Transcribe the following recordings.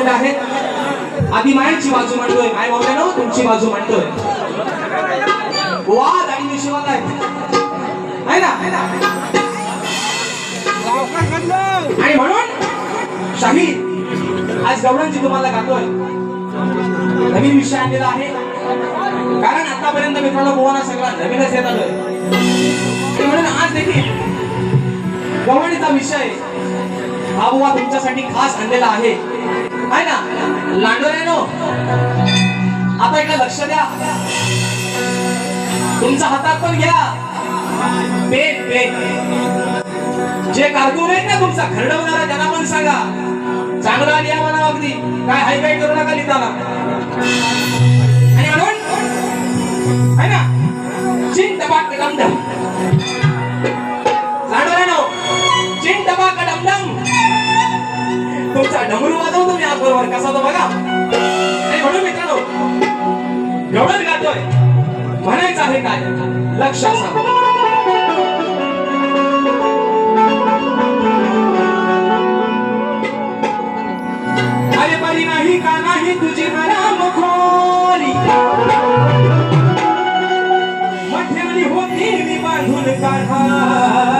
बसलेले आहेत आधी मायांची बाजू मांडतोय माय भावड्यानो तुमची बाजू मांडतोय. वाद आणि मिशिवात आहे. ना? आणि म्हणून शाहीद आज गवळणची तुम्हाला गातोय. नवीन विषय आणलेला आहे. कारण आतापर्यंत मित्रांनो गोवाना सगळा नवीनच येत आलोय. म्हणून आज देखील गवळणीचा विषय हा बुवा तुमच्यासाठी खास आणलेला आहे. आहे ना? लांडोऱ्यानो आता इकडे लक्ष द्या. तुमच्या हातात पण घ्या. Pen pen. जे कारकून आहेत ना तुमचा खरडवणारा त्यांना पण सांगा. चांगला लिहा म्हणा अगदी. काय हाय काय करू नका लिहिताना. वाजवतो बरोबर कसा तो बघा म्हणून मित्रांनो गवळण गातोय म्हणायचं आहे काय लक्ष असा अरे बरी नाही का नाही तुझी हराम खोली मठ्याली होती मी बांधून काढा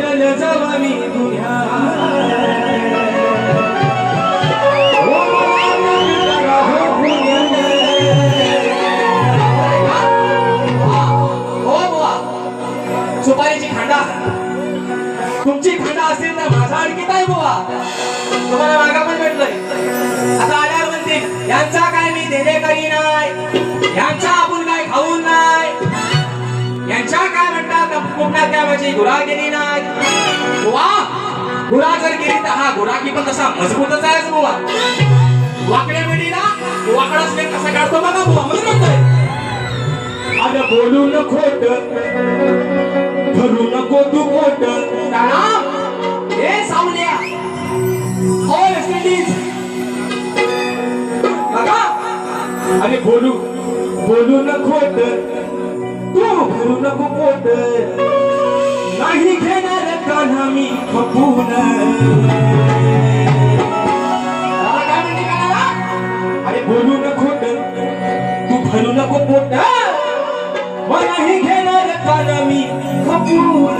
तू भेटल मी तुझ्या हो सुपारीची खांडा. तुमची खांडा असतील तर माझा आणखी काय बुवा. तुम्हाला मागा पण भेटलंय. आता आल्यावर म्हणतील यांचा काय मी देणेकरी नाही कुठल्या काय गुरा गेली नाही बुवा गुरा जर गेली तर हा गुराकी पण तसा मजबूतच आहे बुवा. वाकड्या मिळीला वाकडाच लेक कसा काढतो बघा बुवा म्हणून म्हणतोय अरे बोलू न खोट धरू नको तू खोट काना हे सावल्या. हो, ऑल वेस्ट इंडिज बघा. अरे बोलू बोलू न खोट तू भरू नको खोट मी खपून अरे बोलू न खोट तू भरू नको पोट मग घेणार मी खपून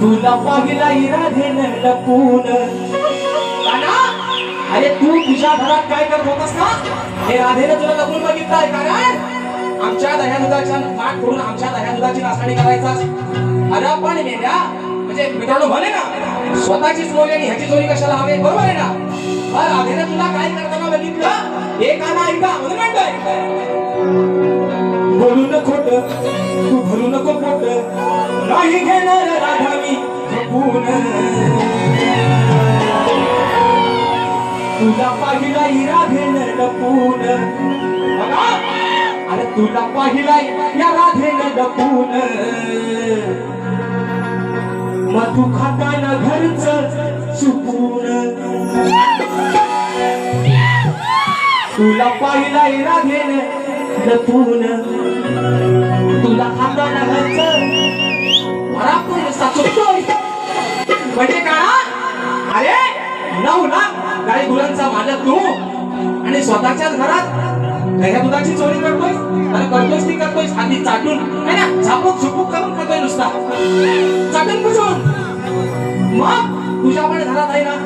तुला पाहिला लपून. अरे तू तुझ्या घरात काय करत होतास का हे राधेने तुला लपून बघितलंय का आमच्या दह्या दुधाच्या पाठ करून आमच्या दह्या दुधाची नाचणी करायचा. अरे पण मेल्या म्हणजे मित्रांनो म्हणे ना स्वतःची चोरी आणि ह्याची चोरी कशाला हवे बरोबर आहे ना? हा राधेने तुला काय करताना बघितलं? एकाना ऐका म्हणून म्हणतोय. बोलू न खोट तू भरू नको खोट नाही घेणार राधा मी खपून तुला पाहिला घेणार लपून. तुला पाहिलाय या राधेन लपून मग तू खाताना घरच चुकून. तुला पाहिला राधेन लपून तुला खाताना घरच भरापूर नुसता म्हणजे काळा? अरे नऊ ना? गाई गुरांचा मालक तू. आणि स्वतःच्याच घरात दह्या दुधाची चोरी करतोय. करतोस ती करतोयस आणि चाटून है ना झापूक झुपूक करून करतोय नुसता चाटून पुसून मग तुझ्या पण घरात आहे ना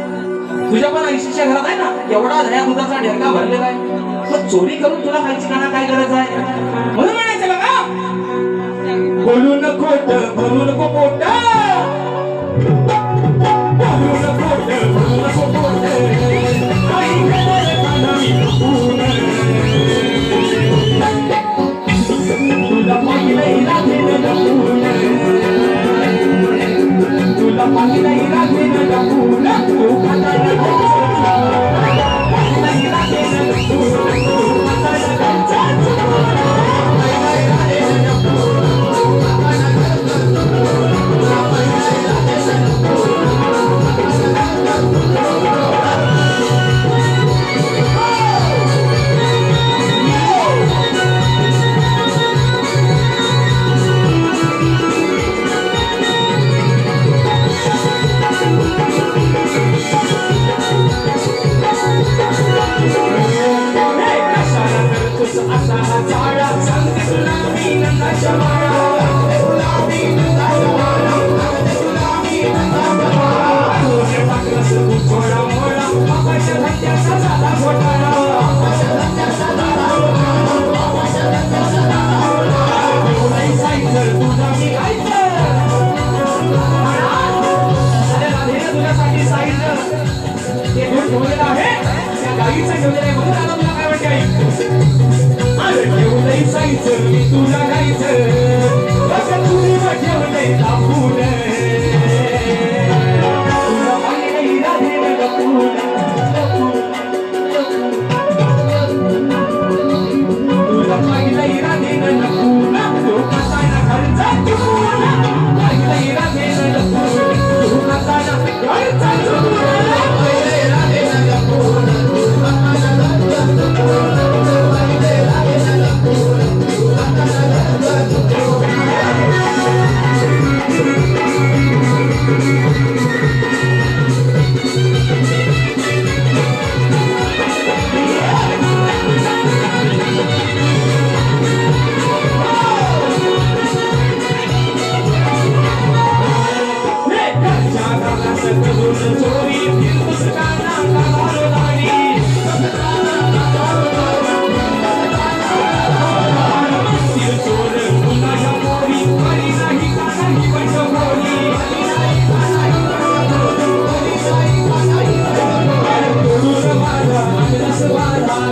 तुझ्या पण ऐशीच्या घरात आहे ना एवढा दया दुधाचा ढेरका भरलेला आहे मग चोरी करून तुला खायची काना काय गरज आहे म्हणून म्हणायचं बघा बोलू नको बोलू नको मोठा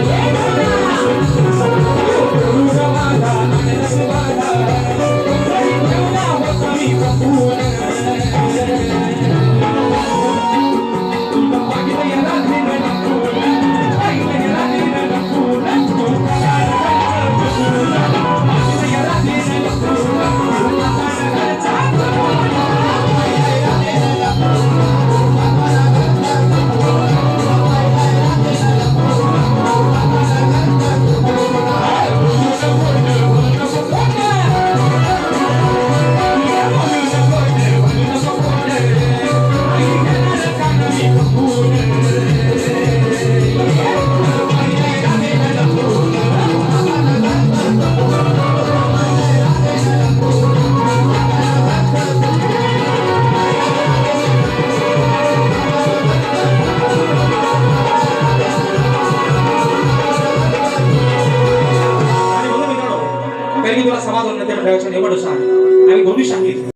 yeah.